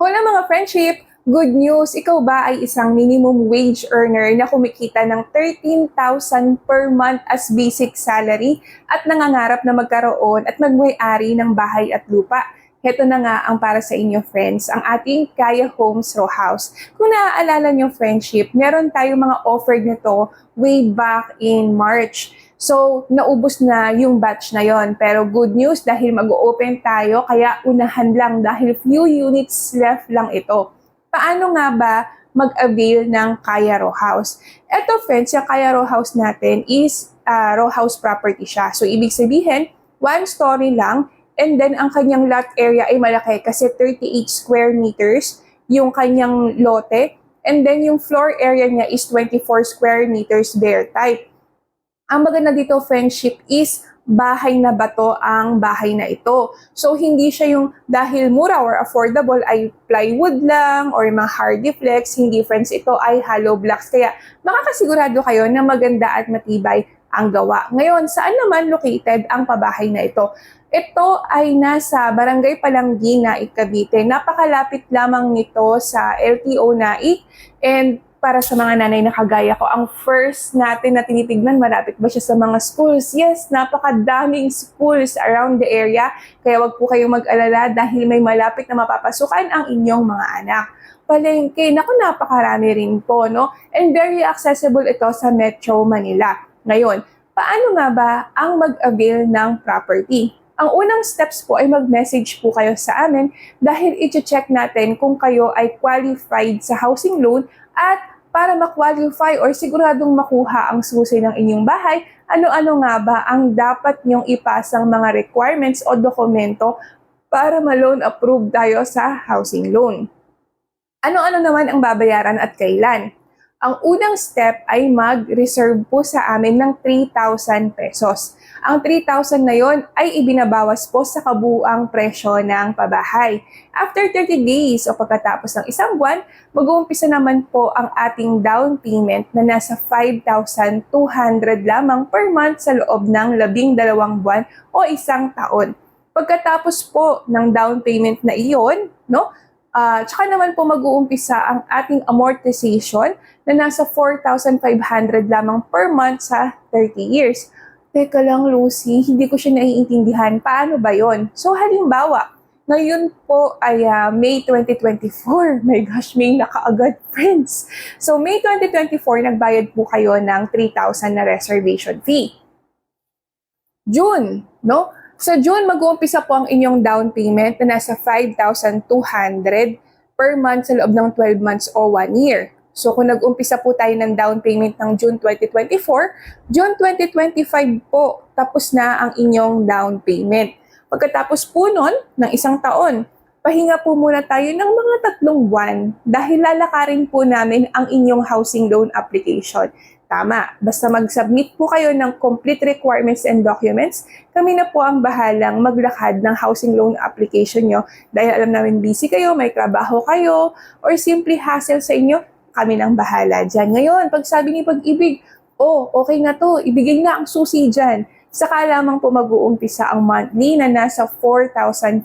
Hola mga friendship! Good news! Ikaw ba ay isang minimum wage earner na kumikita ng 13,000 per month as basic salary at nangangarap na magkaroon at magmay-ari ng bahay at lupa? Heto na nga ang para sa inyo friends, ang ating Kaya Homes Row House. Kung naaalala nyo friendship, meron tayong mga offered nito way back in March. So, naubos na yung batch na yon. Pero good news dahil mag-open tayo, kaya unahan lang dahil few units left lang ito. Paano nga ba mag-avail ng Kaya Row House? Ito friends, yung Kaya Row House natin is uh, row house property siya. So, ibig sabihin, one story lang, and then ang kanyang lot area ay malaki kasi 38 square meters yung kanyang lote, and then yung floor area niya is 24 square meters bare type. Ang maganda dito, friendship, is bahay na bato ang bahay na ito. So, hindi siya yung dahil mura or affordable ay plywood lang or mga hardy flex. Hindi, friends, ito ay hollow blocks. Kaya, makakasigurado kayo na maganda at matibay ang gawa. Ngayon, saan naman located ang pabahay na ito? Ito ay nasa Barangay Palanggina, Cavite. Napakalapit lamang nito sa LTO Naik and para sa mga nanay na kagaya ko, ang first natin na tinitignan, malapit ba siya sa mga schools? Yes, napakadaming schools around the area. Kaya wag po kayong mag-alala dahil may malapit na mapapasukan ang inyong mga anak. Palengke, naku, napakarami rin po, no? And very accessible ito sa Metro Manila. Ngayon, paano nga ba ang mag-avail ng property? Ang unang steps po ay mag-message po kayo sa amin dahil i-check natin kung kayo ay qualified sa housing loan at para ma-qualify or siguradong makuha ang susi ng inyong bahay, ano-ano nga ba ang dapat niyong ipasang mga requirements o dokumento para ma-loan approve tayo sa housing loan. Ano-ano naman ang babayaran at kailan? Ang unang step ay mag-reserve po sa amin ng 3,000 pesos. Ang 3,000 na yon ay ibinabawas po sa kabuang presyo ng pabahay. After 30 days o pagkatapos ng isang buwan, mag-uumpisa naman po ang ating down payment na nasa 5,200 lamang per month sa loob ng labing dalawang buwan o isang taon. Pagkatapos po ng down payment na iyon, no, Uh, tsaka naman po mag-uumpisa ang ating amortization na nasa 4,500 lamang per month sa 30 years. Teka lang, Lucy, hindi ko siya naiintindihan. Paano ba yon? So, halimbawa, ngayon po ay uh, May 2024. My gosh, May na kaagad, friends. So, May 2024, nagbayad po kayo ng 3,000 na reservation fee. June, no? Sa June, mag-uumpisa po ang inyong down payment na nasa 5,200 per month sa loob ng 12 months o 1 year. So kung nag-umpisa po tayo ng down payment ng June 2024, June 2025 po tapos na ang inyong down payment. Pagkatapos po nun, ng isang taon, pahinga po muna tayo ng mga tatlong buwan dahil lalakarin po namin ang inyong housing loan application. Tama. Basta mag-submit po kayo ng complete requirements and documents, kami na po ang bahalang maglakad ng housing loan application nyo dahil alam namin busy kayo, may trabaho kayo, or simply hassle sa inyo, kami nang bahala dyan. Ngayon, pag sabi ni pag-ibig, oh, okay na to, ibigay na ang susi dyan. Saka lamang po mag-uumpisa ang monthly na nasa 4,500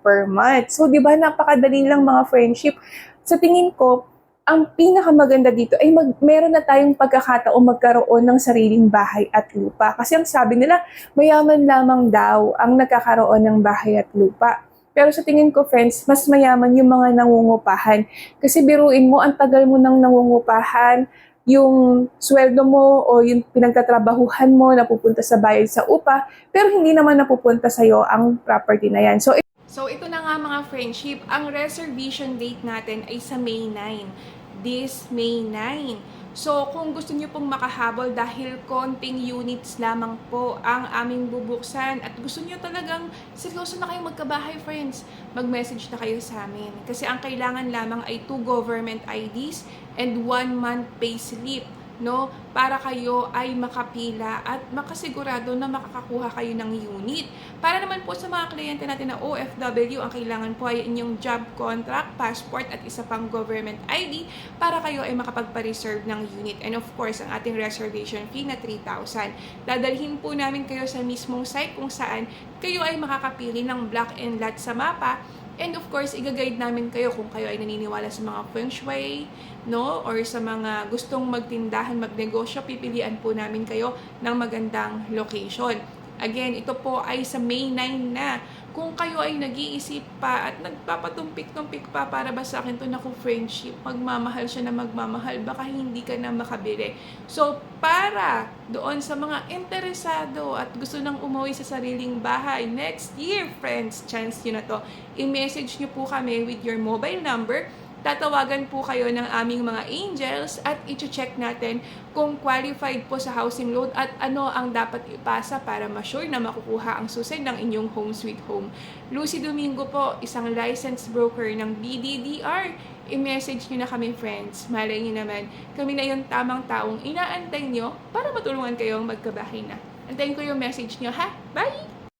per month. So, di ba, napakadali lang mga friendship. Sa tingin ko, ang pinakamaganda dito ay mag, meron na tayong pagkakataon magkaroon ng sariling bahay at lupa. Kasi ang sabi nila, mayaman lamang daw ang nagkakaroon ng bahay at lupa. Pero sa tingin ko, friends, mas mayaman yung mga nangungupahan. Kasi biruin mo, ang tagal mo nang nangungupahan, yung sweldo mo o yung pinagtatrabahuhan mo napupunta sa bayad sa upa, pero hindi naman napupunta sa'yo ang property na yan. So, So ito na nga mga friendship, ang reservation date natin ay sa May 9 this May 9. So, kung gusto niyo pong makahabol dahil konting units lamang po ang aming bubuksan at gusto niyo talagang seryoso na kayo magkabahay, friends, mag-message na kayo sa amin. Kasi ang kailangan lamang ay two government IDs and one month pay slip no? Para kayo ay makapila at makasigurado na makakakuha kayo ng unit. Para naman po sa mga kliyente natin na OFW, ang kailangan po ay inyong job contract, passport at isa pang government ID para kayo ay makapagpa-reserve ng unit. And of course, ang ating reservation fee na 3,000. Dadalhin po namin kayo sa mismong site kung saan kayo ay makakapili ng block and lot sa mapa And of course, i-guide namin kayo kung kayo ay naniniwala sa mga feng shui, no? Or sa mga gustong magtindahan, magnegosyo, pipilian po namin kayo ng magandang location. Again, ito po ay sa May 9 na. Kung kayo ay nag-iisip pa at nagpapatumpik-tumpik pa para ba sa akin to naku friendship, magmamahal siya na magmamahal, baka hindi ka na makabili. So, para doon sa mga interesado at gusto nang umuwi sa sariling bahay next year, friends, chance nyo na to. I-message nyo po kami with your mobile number tatawagan po kayo ng aming mga angels at i-check natin kung qualified po sa housing loan at ano ang dapat ipasa para ma-sure na makukuha ang susid ng inyong home sweet home. Lucy Domingo po, isang licensed broker ng BDDR. I-message nyo na kami friends. Malay nyo naman, kami na yung tamang taong inaantay nyo para matulungan kayong magkabahay na. Antayin ko yung message nyo ha. Bye!